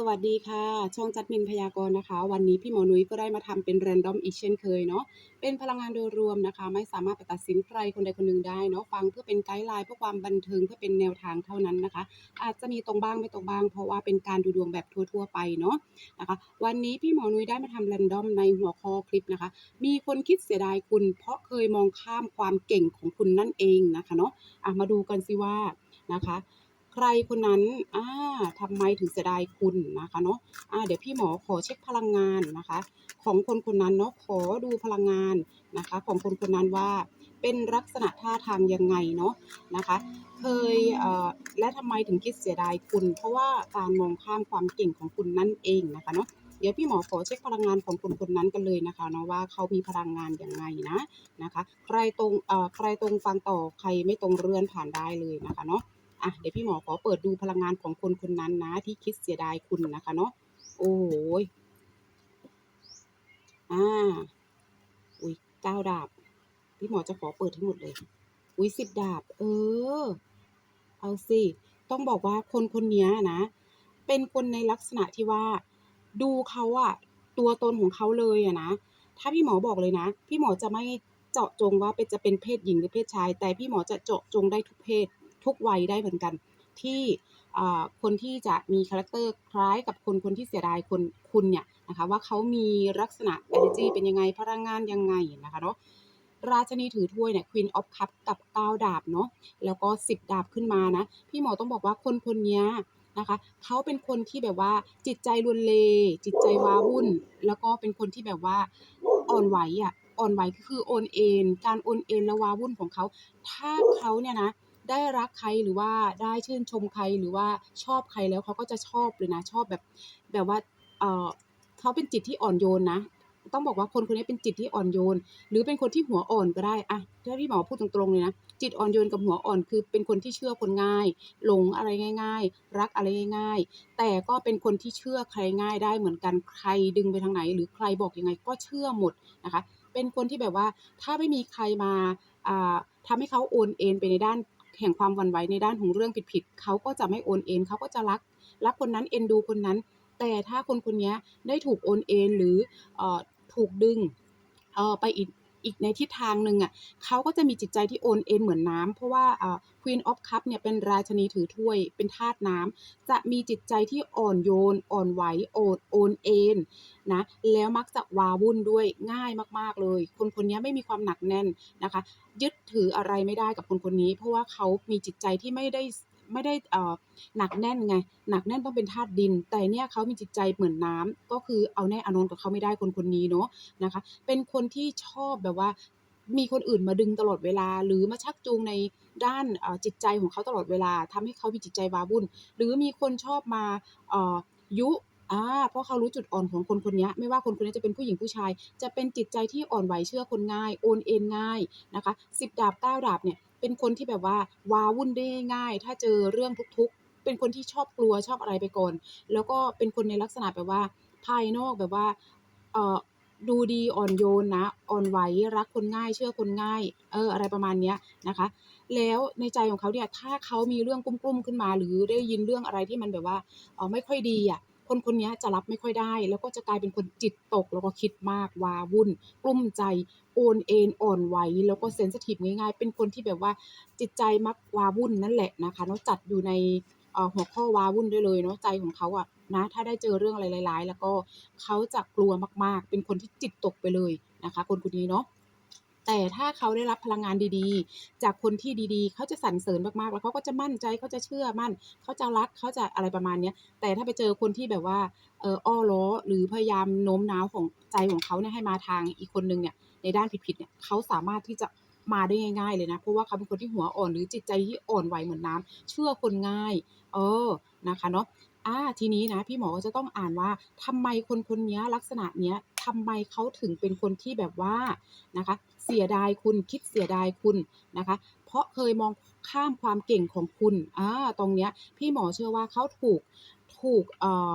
สวัสดีค่ะ ช่องจัดมินพยากรณ์นะคะ วันนี้พี่หมอนุ้ยก็ได้มาทำเป็น Random อีกเช่นเคยเนาะเป็นพลังงานโดยรวมนะคะ ไม่สามารถไปตัดสินใครคนใดคนหนึ่งได้เนาะฟังเพื่อเป็นไกด์ไลน์เพื่อความบันเทิงเพื่อเป็นแนวทางเท่านั้นนะคะ อาจจะมีตรงบ้างไม่ตรงบ้าง เพราะว่าเป็นการดูดวงแบบทั่วๆไปเนาะนะคะ วันนี้พี่หมอนุ้ยได้มาทำ Random ในหัวข้อคลิปนะคะ มีคนคิดเสียดายคุณ เพราะเคยมองข้ามความเก่งของคุณนั่นเองนะคะเนาะะมาดูกันสิว่านะคะ ใครคนนั้นอ่าทำไมถึงเสียดายคุณนะคะเนาะอ่าเดี๋ยวพี่หมอขอเช็คพลังงานนะคะ ของคนคนนั้นเนาะขอดูพลังงานนะคะ ของคนคนนั้นว่าเป็นลักษณะท่าทางยังไงเนาะนะคะ เคยเอ่อและทำไมถึงคิดเสียดายคุณ เพราะว่าการมองข้ามความเก่งของคุณนั่นเองนะคะเนาะเดี๋ยวพี่หมอขอเช็คพลังงานของคนคนนั้นกันเลยนะคะเนาะว่าเขามีพลังงานยังไงนะนะคะ ใครตรงเอ่อใครตรงฟังต่อใครไม่ตรงเรือนผ่านได้เลยนะคะเนาะ อะเดี๋ยวพี่หมอขอเปิดดูพลังงานของคนคนนั้นนะ ที่คิดเสียดายคุณนะคะเนาะโอ้โหอ่าอุ้ยเก้าดาบ พี่หมอจะขอเปิดทั้งหมดเลย อุ้ยสิบดาบ เออ เอาสิ ต้องบอกว่าคนคนนี้นะ เป็นคนในลักษณะที่ว่า ดูเขาอะตัวตนของเขาเลยอะนะ ถ้าพี่หมอบอกเลยนะ พี่หมอจะไม่เจาะจงว่าเป็นจะเป็นเพศหญิงหรือเพศชาย แต่พี่หมอจะเจาะจงได้ทุกเพศ ทุกวัยได้เหมือนกัน ที่คนที่จะมีคาแรคเตอร์คล้ายกับคนคนที่เสียดายคนคุณเนี่ยนะคะว่าเขามีลักษณะ energy เป็นยังไงพลังงานยังไงนะคะเนาะราชนีถือถ้วยเนี่ย Queen of Cup กับ9ดาบเนาะแล้วก็ 10 ดาบขึ้นมานะ พี่หมอต้องบอกว่าคนคนนี้นะคะเขาเป็นคนที่แบบว่าจิตใจรวนเล จิตใจว้าวุ่น แล้วก็เป็นคนที่แบบว่าอ่อนไหวอะอ่อนไหวคือโอนเอ็นการโอนเอ็นและว้าวุ่นของเขา ถ้าเขาเนี่ยนะ ได้รักใครหรือว่าได้ชื่นชมใครหรือว่าชอบใครแล้วเขาก็จะชอบเลยนะ ชอบแบบแบบว่าเออเขาเป็นจิตที่อ่อนโยนนะต้องบอกว่าคนคนนี้เป็นจิตที่อ่อนโยน หรือเป็นคนที่หัวอ่อนก็ได้อะถ้าพี่หมอพูดตรงๆเลยนะ จิตอ่อนโยนกับหัวอ่อนคือเป็นคนที่เชื่อคนง่าย หลงอะไรง่าย ๆ รักอะไรง่าย ๆ แต่ก็เป็นคนที่เชื่อใครง่ายได้เหมือนกัน ใครดึงไปทางไหน หรือใครบอกยังไงก็เชื่อหมดนะคะ เป็นคนที่แบบว่าถ้าไม่มีใครมาอ่าทำให้เขาโอนเอ็นไปในด้าน แห่งความวั่นไหวในด้านของเรื่องผิดๆเขาก็จะไม่โอนเอ็นเขาก็จะรักรักคนนั้นเอ็นดูคนนั้น แต่ถ้าคนคนนี้ได้ถูกโอนเอ็นหรือเอ่อถูกดึงเอ่อไปอีก อีกในทิศทางหนึ่งอะเขาก็จะมีจิตใจที่โอนเอ็นเหมือนน้ำเพราะว่าอ่า Queen of Cup เนี่ยเป็นราชนีถือถ้วยเป็นธาตุน้ำจะมีจิตใจที่อ่อนโยน อ่อนไหวโอดโอนเอ็นนะแล้วมักจะวาวุ่นด้วยง่ายมากๆเลย คนคนนี้ไม่มีความหนักแน่นนะคะ ยึดถืออะไรไม่ได้กับคนคนนี้ เพราะว่าเขามีจิตใจที่ไม่ได้ ไม่ได้เอ่อหนักแน่นไง หนักแน่นต้องเป็นธาตุดิน แต่เนี่ยเขามีจิตใจเหมือนน้ำก็คือเอาแน่เอานอนกับเขาไม่ได้คนคนนี้เนาะนะคะ เป็นคนที่ชอบแบบว่า มีคนอื่นมาดึงตลอดเวลา หรือมาชักจูงในด้านจิตใจของเขาตลอดเวลาทำให้เขามีจิตใจวาวุ่น หรือมีคนชอบมาออยุอ่าเพราะเขารู้จุดอ่อนของคนคนนี้ไม่ว่าคนคนนี้จะเป็นผู้หญิงผู้ชาย จะเป็นจิตใจที่อ่อนไหวเชื่อคนง่าย โอนเอ็นง่ายนะคะสิบดาบเก้าดาบเนี่ย เป็นคนที่แบบว่าวาวุ่นได้ง่าย ถ้าเจอเรื่องทุกๆ เป็นคนที่ชอบกลัวชอบอะไรไปก่อน แล้วก็เป็นคนในลักษณะแบบว่า ภายนอกแบบว่าเอ่อดูดีอ่อนโยนนะ อ่อนไหวรักคนง่าย เชื่อคนง่าย เออ อะไรประมาณเนี้ยนะคะ แล้วในใจของเขาเนี่ย ถ้าเขามีเรื่องกลุ้มๆขึ้นมา หรือได้ยินเรื่องอะไรที่มันแบบว่าเออไม่ค่อยดีอะ คนคนนี้จะรับไม่ค่อยได้ แล้วก็จะกลายเป็นคนจิตตก แล้วก็คิดมากวาวุ่น กลุ้มใจโอนเอนอ่อนไหวแล้วก็เซนซิทิฟง่ายๆ เป็นคนที่แบบว่าจิตใจมักวาวุ่นนั่นแหละนะคะเนาะจัดอยู่ในหัวข้อวาวุ่นได้เลยเนาะใจของเขาอะนะถ้าได้เจอเรื่องอะไรร้ายๆ แล้วก็เขาจะกลัวมากๆ เป็นคนที่จิตตกไปเลยนะคะ คนคนนี้เนาะ แต่ถ้าเขาได้รับพลังงานดีๆ จากคนที่ดีๆ เขาจะสรรเสริญมากๆ แล้วเขาก็จะมั่นใจเขาจะเชื่อมั่น เขาจะรักเขาจะอะไรประมาณเนี้ยแต่ถ้าไปเจอคนที่แบบว่าเอออ้อล้อหรือพยายามโน้มน้าวของใจของเขาเนี่ยให้มาทางอีกคนหนึ่งเนี่ยในด้านผิดๆเนี่ยเขาสามารถที่จะมาได้ง่ายๆเลยนะ เพราะว่าเขาเป็นคนที่หัวอ่อนหรือจิตใจที่อ่อนไหวเหมือนน้ำเชื่อคนง่าย เออนะคะเนาะ อาทีนี้นะพี่หมอก็จะต้องอ่านว่าทำไมคนคนนี้ลักษณะเนี้ยทำไมเขาถึงเป็นคนที่แบบว่านะคะ เสียดายคุณคิดเสียดายคุณนะคะ เพราะเคยมองข้ามความเก่งของคุณอ่าตรงเนี้ยพี่หมอเชื่อว่าเขาถูกถูกเอ่อ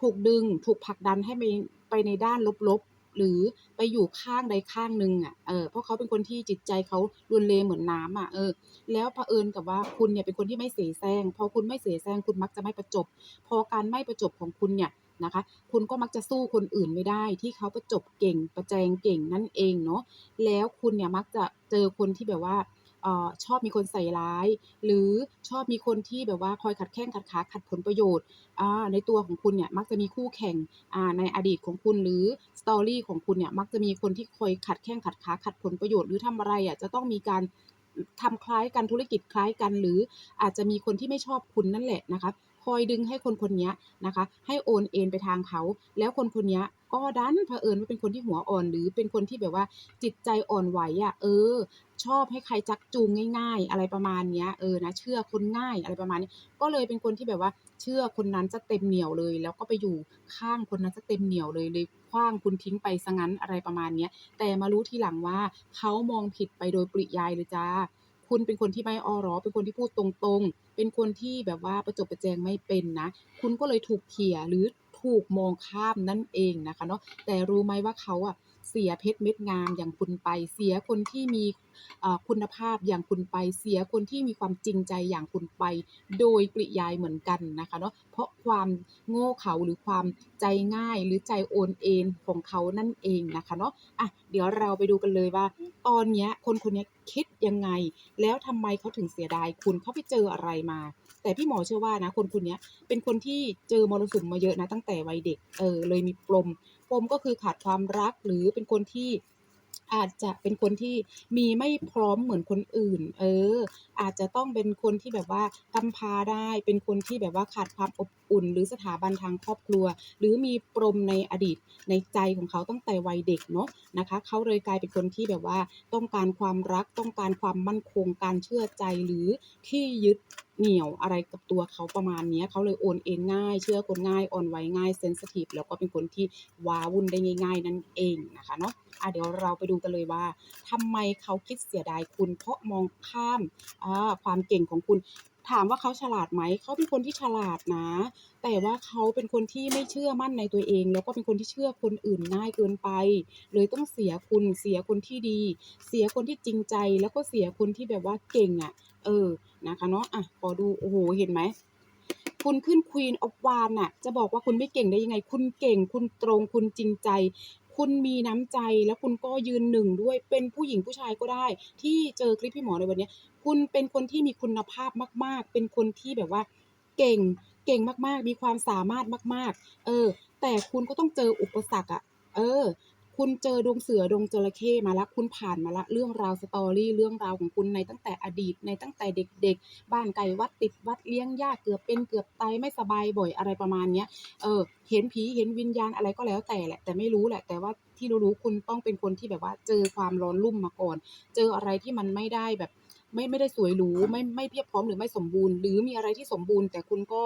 ถูกดึง ถูกผลักดันให้ไปไปในด้านลบๆ หรือไปอยู่ข้างใดข้างหนึ่งอะเออเพราะเขาเป็นคนที่จิตใจเขารวนเลเหมือนน้ำอะเออแล้วเผอิญกับว่าคุณเนี่ยเป็นคนที่ไม่เสแสร้งพอคุณไม่เสแสร้งคุณมักจะไม่ประจบ พอการไม่ประจบของคุณเนี่ยนะคะ คุณก็มักจะสู้คนอื่นไม่ได้ ที่เขาประจบเก่งประแจงเก่งนั่นเองเนาะแล้วคุณเนี่ยมักจะเจอคนที่แบบว่า ออชอบมีคนใส่ร้าย หรือชอบมีคนที่แบบว่าคอยขัดแข้งขัดขาขัดผลประโยชน์อ่าในตัวของคุณเนี่ยมักจะมีคู่แข่งในอดีตของคุณหรือสตอรี่ของคุณเนี่ยมักจะมีคนที่คอยขัดแข้งขัดขาขัดผลประโยชน์หรือทำอะไรอะจะต้องมีการทำคล้ายกันธุรกิจคล้ายกัน หรืออาจจะมีคนที่ไม่ชอบคุณนั่นแหละนะคะ คอยดึงให้คนคนนี้นะคะ ให้โอนเอ็นไปทางเขา แล้วคนคนนี้ก็ดันเผอิญว่าเป็นคนที่หัวอ่อน หรือเป็นคนที่แบบว่าจิตใจอ่อนไหวอะเออ ชอบให้ใครจักจูงง่าย ๆ อะไรประมาณเนี้ยเออนะเชื่อคนง่ายอะไรประมาณนี้ ก็เลยเป็นคนที่แบบว่าเชื่อคนนั้นซะเต็มเหนียวเลย แล้วก็ไปอยู่ข้างคนนั้นซะเต็มเหนียวเลยเลยขว้างคุณทิ้งไปซะงั้นอะไรประมาณเนี้ยแต่มารู้ทีหลังว่าเขามองผิดไปโดยปริยายเลยจ้า คุณเป็นคนที่ไม่ออรอเป็นคนที่พูดตรงๆ เป็นคนที่แบบว่าประจบประแจงไม่เป็นนะ คุณก็เลยถูกเขี่ยหรือถูกมองข้ามนั่นเองนะคะเนาะแต่รู้ไหมว่าเขาอะ เสียเพชรเม็ดงามอย่างคุณไป เสียคนที่มีคุณภาพอย่างคุณไป เสียคนที่มีความจริงใจอย่างคุณไป โดยปริยายเหมือนกันนะคะเนาะเพราะความโง่เขาหรือความใจง่ายหรือใจโอนเอนของเขานั่นเองนะคะเนาะอะเดี๋ยวเราไปดูกันเลยว่า ตอนเนี้ยคนคนนี้คิดยังไง แล้วทำไมเขาถึงเสียดายคุณเขาไปเจออะไรมา แต่พี่หมอเชื่อว่านะคนคนนี้เป็นคนที่เจอมรสุมมาเยอะนะตั้งแต่วัยเด็กเออเลยมีปลม มก็คือขาดความรักหรือเป็นคนที่อาจจะเป็นคนที่มีไม่พร้อมเหมือนคนอื่น เอออาจจะต้องเป็นคนที่แบบว่ากำพร้าได้ เป็นคนที่แบบว่าขาดความอบอุ่น หรือสถาบันทางครอบครัว หรือมีปมในอดีตในใจของเขาตั้งแต่วัยเด็กเนาะนะคะเขาเลยกลายเป็นคนที่แบบว่าต้องการความรักต้องการความมั่นคง การเชื่อใจหรือที่ยึดเหนี่ยวอะไรกับตัวเขาประมาณนี้เขาเลยโอนเอนง่าย เชื่อคนง่ายอ่อนไหวง่ายเซนซิทิฟแล้วก็เป็นคนที่ว้าวุ่นได้ง่าย ๆ นั่นเองนะคะเนาะอ่าเดี๋ยวเราไปดูกันเลยว่าทำไมเขาคิดเสียดายคุณ เพราะมองข้ามอ่าความเก่งของคุณ ถามว่าเขาฉลาดไหม เขาเป็นคนที่ฉลาดนะ แต่ว่าเขาเป็นคนที่ไม่เชื่อมั่นในตัวเอง แล้วก็เป็นคนที่เชื่อคนอื่นง่ายเกินไป เลยต้องเสียคุณเสียคนที่ดี เสียคนที่จริงใจ แล้วก็เสียคนที่แบบว่าเก่งอะเออ นะคะเนาะ อะ ขอดู โอ้โฮเห็นไหมคุณขึ้น Queen of Wands น่ะ จะบอกว่าคุณไม่เก่งได้ยังไง คุณเก่ง คุณตรง คุณจริงใจ คุณมีน้ำใจแล้วคุณก็ยืนหนึ่งด้วยเป็นผู้หญิงผู้ชายก็ได้ ที่เจอคลิปพี่หมอในวันนี้ คุณเป็นคนที่มีคุณภาพมาก ๆ เป็นคนที่แบบว่า เก่งเก่งมากๆ มีความสามารถมาก ๆ เออ แต่คุณก็ต้องเจออุปสรรคอะเออ คุณเจอดวงเสือดวงจระเข้มาแล้วคุณผ่านมาแล้วเรื่องราว story เรื่องราวของคุณในตั้งแต่อดีตในตั้งแต่เด็ก ๆ บ้านไกลวัดติดวัดเลี้ยงยากเกือบเป็นเกือบตายไม่สบายบ่อยอะไรประมาณเนี้ยเออเห็นผีเห็นวิญญาณอะไรก็แล้วแต่แหละ แต่ไม่รู้แหละ แต่ว่าที่รู้ๆคุณต้องเป็นคนที่แบบว่าเจอความร้อนรุ่มมาก่อน เจออะไรที่มันไม่ได้แบบไม่ไม่ได้สวยหรูไม่ไม่เพียบพร้อมหรือไม่สมบูรณ์ หรือมีอะไรที่สมบูรณ์ แต่คุณก็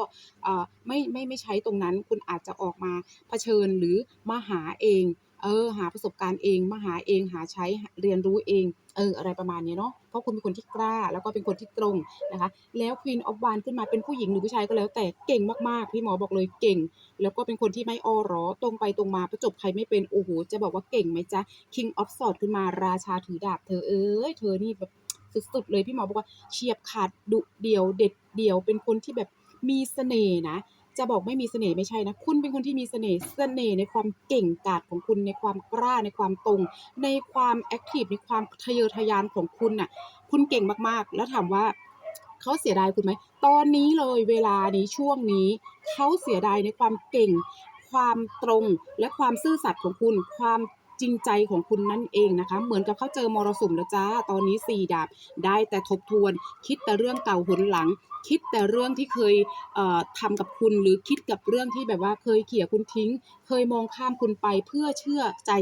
อ่าไม่ไม่ไม่ใช้ตรงนั้น คุณอาจจะออกมาเผชิญหรือมาหาเอง เออ หาประสบการณ์เองมาหาเองหาใช้เรียนรู้เอง เออ อะไรประมาณนี้เนาะเพราะคุณเป็นคนที่กล้า แล้วก็เป็นคนที่ตรงนะคะ แล้ว Queen of w a n d ขึ้นมาเป็นผู้หญิงหรือผู้ชายก็แล้วแต่เก่งมากๆ พี่หมอบอกเลยเก่ง แล้วก็เป็นคนที่ไม่อ้อร้อตรงไปตรงมาประจบใครไม่เป็นโอ้โฮจะบอกว่าเก่งไหมจ๊ะ King of Sword ขึ้นมาราชาถือดาบเธอเอ๊ยเธอนี่แบบสุดๆเลยพี่หมอบอกว่าเฉียบขาดดุเดียวเด็ดเดียวเป็นคนที่แบบมีเสน่ห์นะ จะบอกไม่มีเสน่ห์ไม่ใช่นะ คุณเป็นคนที่มีเสน่ห์เสน่ห์ในความเก่งกาจของคุณในความกล้าในความตรง ในความแอคทีฟในความทะเยอทะยานของคุณน่ะ คุณเก่งมากๆ แล้วถามว่าเขาเสียดายคุณไหม ตอนนี้เลยเวลานี้ช่วงนี้ เขาเสียดายในความเก่ง ความตรงและความซื่อสัตย์ของคุณ ความ จริงใจของคุณนั่นเองนะคะ เหมือนกับเขาเจอมรสุมแล้วจ้ะตอนนี้4ดาบ ได้แต่ทบทวน คิดแต่เรื่องเก่าหนหลัง คิดแต่เรื่องที่เคยเอ่อทำกับคุณหรือคิดกับเรื่องที่แบบว่าเคยเขี่ยคุณทิ้ง เคยมองข้ามคุณไปเพื่อเชื่อใจ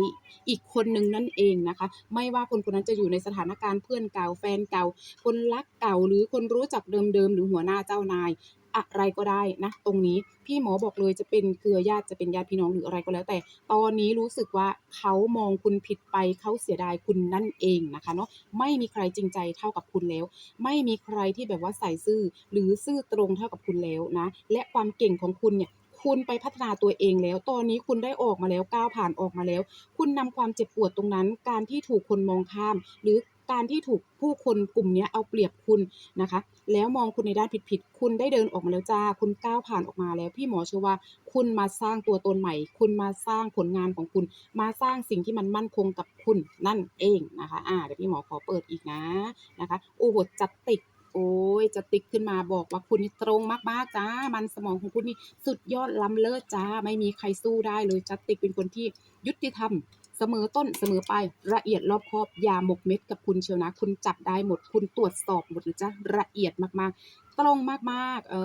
อีกคนหนึ่งนั่นเองนะคะ ไม่ว่าคนคนนั้นจะอยู่ในสถานการณ์เพื่อนเก่าแฟนเก่า คนรักเก่าหรือคนรู้จักเดิมๆหรือหัวหน้าเจ้านาย อะไรก็ได้นะตรงนี้พี่หมอบอกเลยจะเป็นเครือญาติจะเป็นญาติพี่น้องหรืออะไรก็แล้วแต่ ตอนนี้รู้สึกว่าเขามองคุณผิดไปเขาเสียดายคุณนั่นเองนะคะเนาะไม่มีใครจริงใจเท่ากับคุณแล้ว ไม่มีใครที่แบบว่าใส่ซื่อ หรือซื่อตรงเท่ากับคุณแล้วนะและความเก่งของคุณเนี่ยคคุณไปพัฒนาตัวเองแล้ว ตอนนี้คุณได้ออกมาแล้วก้าวผ่านออกมาแล้ว คุณนำความเจ็บปวดตรงนั้น การที่ถูกคนมองข้าม หรือ การที่ถูกผู้คนกลุ่มนี้เอาเปรียบคุณนะคะ แล้วมองคุณในด้านผิดๆคุณได้เดินออกมาแล้วจ้า คุณก้าวผ่านออกมาแล้ว พี่หมอเชื่อว่าคุณมาสร้างตัวตนใหม่ คุณมาสร้างผลงานของคุณ มาสร้างสิ่งที่มันมั่นคงกับคุณนั่นเองนะคะ อ่าเดี๋ยวพี่หมอขอเปิดอีกนะนะคะโอ้โหจัดติกโอ้ยจะติ๊กขึ้นมาบอกว่าคุณนี่ตรงมากๆจ้า มันสมองของคุณนี่สุดยอดล้ำเลิศจ้า ไม่มีใครสู้ได้เลยจัดติ๊กเป็นคนที่ยุติธรรม เสมอต้นเสมอปลายละเอียดรอบคอบอย่าหมกเม็ดกับคุณเชียวนะ คุณจับได้หมด คุณตรวจสอบหมดเลยจ้าละเอียดมากๆ ตรงมากๆ เอ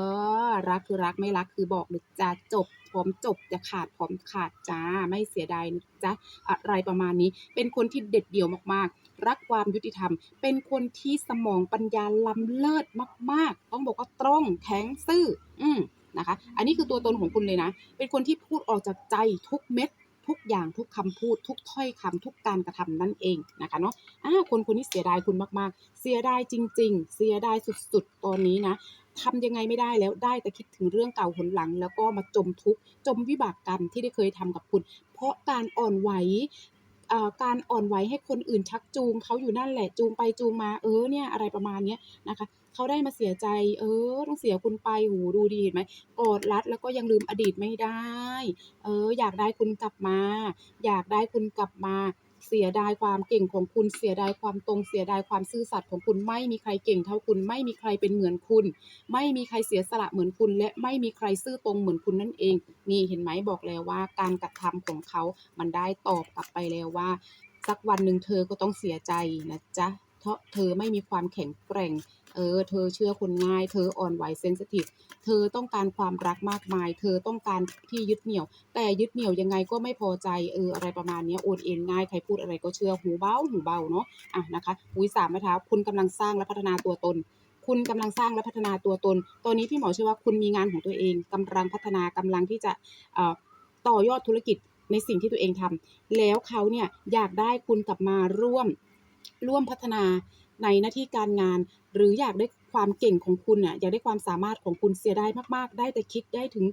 อ รักคือรักไม่รักคือบอกเลยจ้าจบพร้อมจบจะขาดพร้อมขาดจ้าไม่เสียดายนะจ๊ะอะไรประมาณนี้ เป็นคนที่เด็ดเดี่ยวมากๆ รักความยุติธรรม เป็นคนที่สมองปัญญาล้ำเลิศมาก ๆ ต้องบอกว่าตรงแข็งซื่อ อืมนะคะ อันนี้คือตัวตนของคุณเลยนะ เป็นคนที่พูดออกจากใจทุกเม็ด ทุกอย่างทุกคำพูด ทุกถ้อยคำทุกการกระทำนั่นเองนะคะเนาะอ่าคนคนนี้เสียดายคุณมากๆ เสียดายจริง ๆ เสียดายสุดๆ ตอนนี้นะทำยังไงไม่ได้แล้วได้แต่คิดถึงเรื่องเก่าหนหลัง แล้วก็มาจมทุกข์จมวิบากกรรมที่ได้เคยทำกับคุณ เพราะการอ่อนไหว การอ่อนไหวให้คนอื่นชักจูงเขาอยู่นั่นแหละจูงไปจูงมาเออเนี่ยอะไรประมาณเนี้ยนะคะเขาได้มาเสียใจ เออ ต้องเสียคุณไปหูดูดีเห็นไหมกอดรัดแล้วก็ยังลืมอดีตไม่ได้ เออ อยากได้คุณกลับมา อยากได้คุณกลับมา เสียดายความเก่งของคุณ เสียดายความตรง เสียดายความซื่อสัตย์ของคุณ ไม่มีใครเก่งเท่าคุณ ไม่มีใครเป็นเหมือนคุณ ไม่มีใครเสียสละเหมือนคุณ และไม่มีใครซื่อตรงเหมือนคุณนั่นเอง นี่เห็นไหมบอกแล้วว่า การกระทำของเขา มันได้ตอบกลับไปแล้วว่า สักวันหนึ่งเธอก็ต้องเสียใจนะจ๊ะเพราะเธอไม่มีความแข็งแกร่ง เออ เธอเชื่อคนง่าย เธออ่อนไหวเซนซิทีฟ เธอต้องการความรักมากมาย เธอต้องการที่ยึดเหนี่ยว แต่ยึดเหนี่ยวยังไงก็ไม่พอใจ เออ อะไรประมาณนี้โอนเอ็นง่าย ใครพูดอะไรก็เชื่อ หูเบา หูเบาเนาะ อะนะคะ อุ้ยสามไม้เท้า คุณกำลังสร้างและพัฒนาตัวตน คุณกำลังสร้างและพัฒนาตัวตน ตอนนี้พี่หมอเชื่อว่าคุณมีงานของตัวเองกำลังพัฒนากำลังที่จะเอ่อต่อยอดธุรกิจในสิ่งที่ตัวเองทำแล้วเขาเนี่ยอยากได้คุณกลับมาร่วมร่วมพัฒนา ในหน้าที่การงาน หรืออยากได้ความเก่งของคุณอะอยากได้ความสามารถของคุณเสียไดายมาก ๆ ได้แต่คิดได้ถึง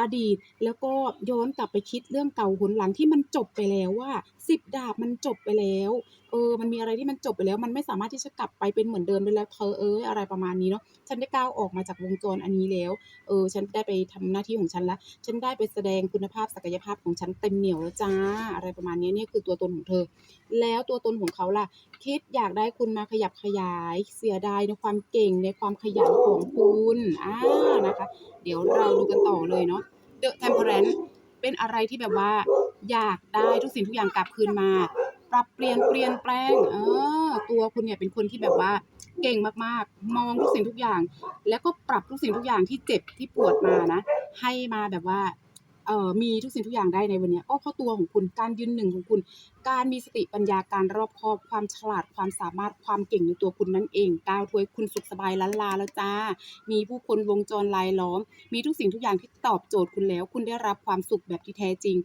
อดีต แล้วก็ย้อนกลับไปคิดเรื่องเก่าหนหลังที่มันจบไปแล้วว่า สิบดาบมันจบไปแล้ว เออ มันมีอะไรที่มันจบไปแล้ว มันไม่สามารถที่จะกลับไปเป็นเหมือนเดิมได้แล้วเธอเอ้ยอะไรประมาณนี้เนาะ ฉันได้ก้าวออกมาจากวงจรอันนี้แล้ว เออ ฉันได้ไปทำหน้าที่ของฉันแล้วฉันได้ไปแสดงคุณภาพศักยภาพของฉันเต็มเหนียวแล้วจ้า อะไรประมาณนี้เนี่ยคือตัวตนของเธอ แล้วตัวตนของเขาล่ะ คิดอยากได้คุณมาขยับขยาย เสียดายในความเก่งในความขยันของคุณ อ่า นะคะ เดี๋ยวเราดูกันต่อเลยเนาะ The Temperance เป็นอะไรที่แบบว่า อยากได้ทุกสิ่งทุกอย่างกลับคืนมา ปรับเปลี่ยนเปลี่ยนแปลง เออ ตัวคุณเนี่ยเป็นคนที่แบบว่าเก่งมากๆ มองทุกสิ่งทุกอย่าง แล้วก็ปรับทุกสิ่งทุกอย่างที่เจ็บที่ปวดมานะ ให้มาแบบว่า มีทุกสิ่งทุกอย่างได้ในวันนี้ก็เพราะตัวของคุณการยืนหนึ่งของคุณ การมีสติปัญญาการรอบคอบความฉลาดความสามารถความเก่งในตัวคุณนั่นเองก้าวถวยคุณสุขสบายล้านลาแล้วจ้า มีผู้คนวงจรลายล้อม มีทุกสิ่งทุกอย่างที่ตอบโจทย์คุณแล้ว คุณได้รับความสุขแบบที่แท้จริง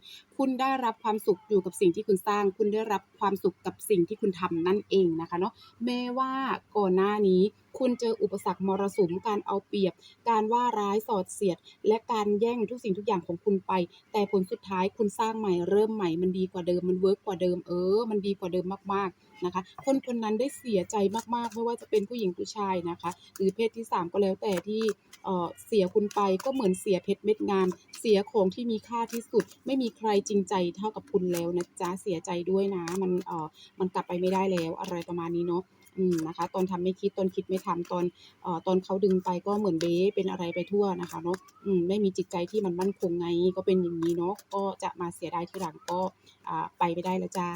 คุณได้รับความสุขอยู่กับสิ่งที่คุณสร้าง คุณได้รับความสุขกับสิ่งที่คุณทำนั่นเองนะคะเนาะแม้ว่าก่อนหน้านี้คุณเจออุปสรรคมรสุมการเอาเปรียบ การว่าร้ายสอดเสียด และการแย่งทุกสิ่งทุกอย่างของคุณไป แต่ผลสุดท้ายคุณสร้างใหม่เริ่มใหม่มันดีกว่าเดิมมันเวิร์กกว่าเดิมเออ มันดีกว่าเดิมมากๆ นะคะ คนคนนั้นได้เสียใจมากๆ ไม่ว่าจะเป็นผู้หญิงผู้ชายนะคะ หรือเพศที่ 3 ก็แล้วแต่ที่เเสียคุณไปก็เหมือนเสียเพชรเม็ดงาม เสียของที่มีค่าที่สุด ไม่มีใครจริงใจเท่ากับคุณแล้วนะจ๊ะเสียใจด้วยนะ มันเออมันกลับไปไม่ได้แล้วอะไรประมาณนี้เนาะ อืมนะคะ ตอนทำไม่คิดตอนคิดไม่ทำตอนเอ่อตอนเขาดึงไปก็เหมือนเบ๊เป็นอะไรไปทั่วนะคะเนาะอืมไม่มีจิตใจที่มันมั่นคงไงก็เป็นอย่างงี้เนาะก็จะมาเสียดายทีหลังก็อ่าไปไม่ได้แล้วจ้า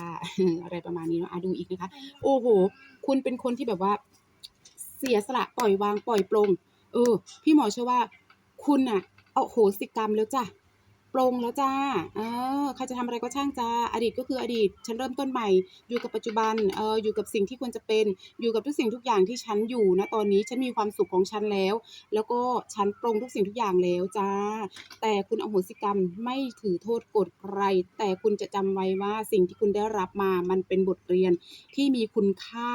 อะไรประมาณนี้เนาะอ่าดูอีกนะคะ โอ้โฮคุณเป็นคนที่แบบว่า เสียสละปล่อยวางปล่อยปลงเออ พี่หมอเชื่อว่า คุณน่ะอาโหสิกรรมแล้วจ้ะ ปลงแล้วจ้าเออใครจะทำอะไรก็ช่างจ้าอดีตก็คืออดีต ฉันเริ่มต้นใหม่ อยู่กับปัจจุบันเอออยู่กับสิ่งที่ควรจะเป็น อยู่กับทุกสิ่งทุกอย่างที่ฉันอยู่ณตอนนี้ฉันมีความสุขของฉันแล้ว แล้วก็ฉันปลงทุกสิ่งทุกอย่างแล้วจ้า แต่คุณอโหสิกรรมไม่ถือโทษกรธใคร แต่คุณจะจำไว้ว่าสิ่งที่คุณได้รับมามันเป็นบทเรียนที่มีคุณค่า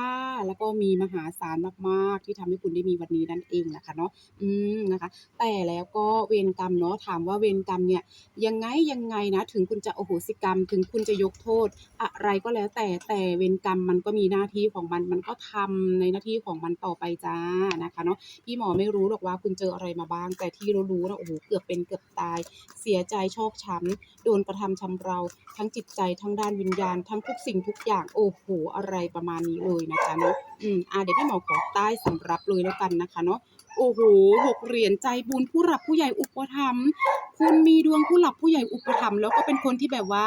แล้วก็มีมหาศาลมากๆ ที่ทำให้คุณได้มีวันนี้นั่นเองนะคะเนาะอืมนะคะ แต่แล้วก็เวรกรรมเนาะถามว่าเวรกรรมเนี่ยยังไงยังไงนะ ถึงคุณจะโอโหสิกรรม ถึงคุณจะยกโทษ อะไรก็แล้วแต่แต่เวรกรรมมันก็มีหน้าที่ของมันมันก็ทำในหน้าที่ของมันต่อไปจ้านะคะเนาะพี่หมอไม่รู้หรอกว่าคุณเจออะไรมาบ้าง แต่ที่เรารู้นะโอ้โหเกือบเป็นเกือบตาย เสียใจชอกช้ำโดนกระทำชำเรา ทั้งจิตใจทั้งด้านวิญญาณ ทั้งทุกสิ่งทุกอย่างโอ้โหอะไรประมาณนี้เลยนะจ๊ะเนาะอืมอ่าเดี๋ยวพี่หมอขอใต้สำรับเลยแล้วกันนะคะเนาะโอ้โหหกเหรียญใจบุญผู้หลักผู้ใหญ่อุปถัมภ์ คุณมีดวงผู้หลักผู้ใหญ่อุปถัมภ์แล้วก็เป็นคนที่แบบว่า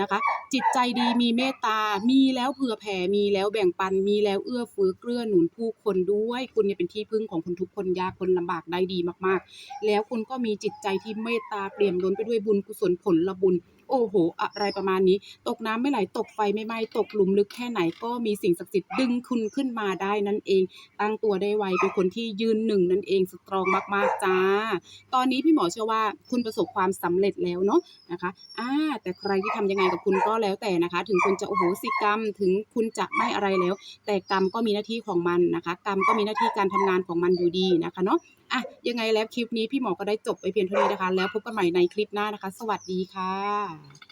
นะคะ จิตใจดีมีเมตตา มีแล้วเผื่อแผ่มีแล้วแบ่งปัน มีแล้วเอื้อเฟื้อเกื้อหนุนผู้คนด้วย คุณเนี่ยเป็นที่พึ่งของคนทุกคนยากคนลำบากได้ดีมากๆ แล้วคุณก็มีจิตใจที่เมตตาเปี่ยมล้นไปด้วยบุญกุศลผลละบุญ โอ้โห อะไรประมาณนี้ ตกน้ำไม่ไหล ตกไฟไม่ไหม้ ตกหลุมลึกแค่ไหนก็มีสิ่งศักดิ์สิทธิ์ดึงคุณขึ้นมาได้นั่นเอง ตั้งตัวได้ไว เป็นคนที่ยืนหนึ่งนั่นเอง สตรองมากๆจ้า ตอนนี้พี่หมอเชื่อว่าคุณประสบความสำเร็จแล้วเนาะนะคะ อ่า แต่ใครที่ทำยังไงกับคุณก็แล้วแต่นะคะ ถึงคุณจะโอ้โหสิกรรม ถึงคุณจะไม่อะไรแล้ว แต่กรรมก็มีหน้าที่ของมันนะคะ กรรมก็มีหน้าที่การทำงานของมันอยู่ดีนะคะเนาะ อะยังไงแล้วคลิปนี้พี่หมอก็ได้จบไปเพียงเท่านี้นะคะ แล้วพบกันใหม่ในคลิปหน้านะคะ สวัสดีค่ะ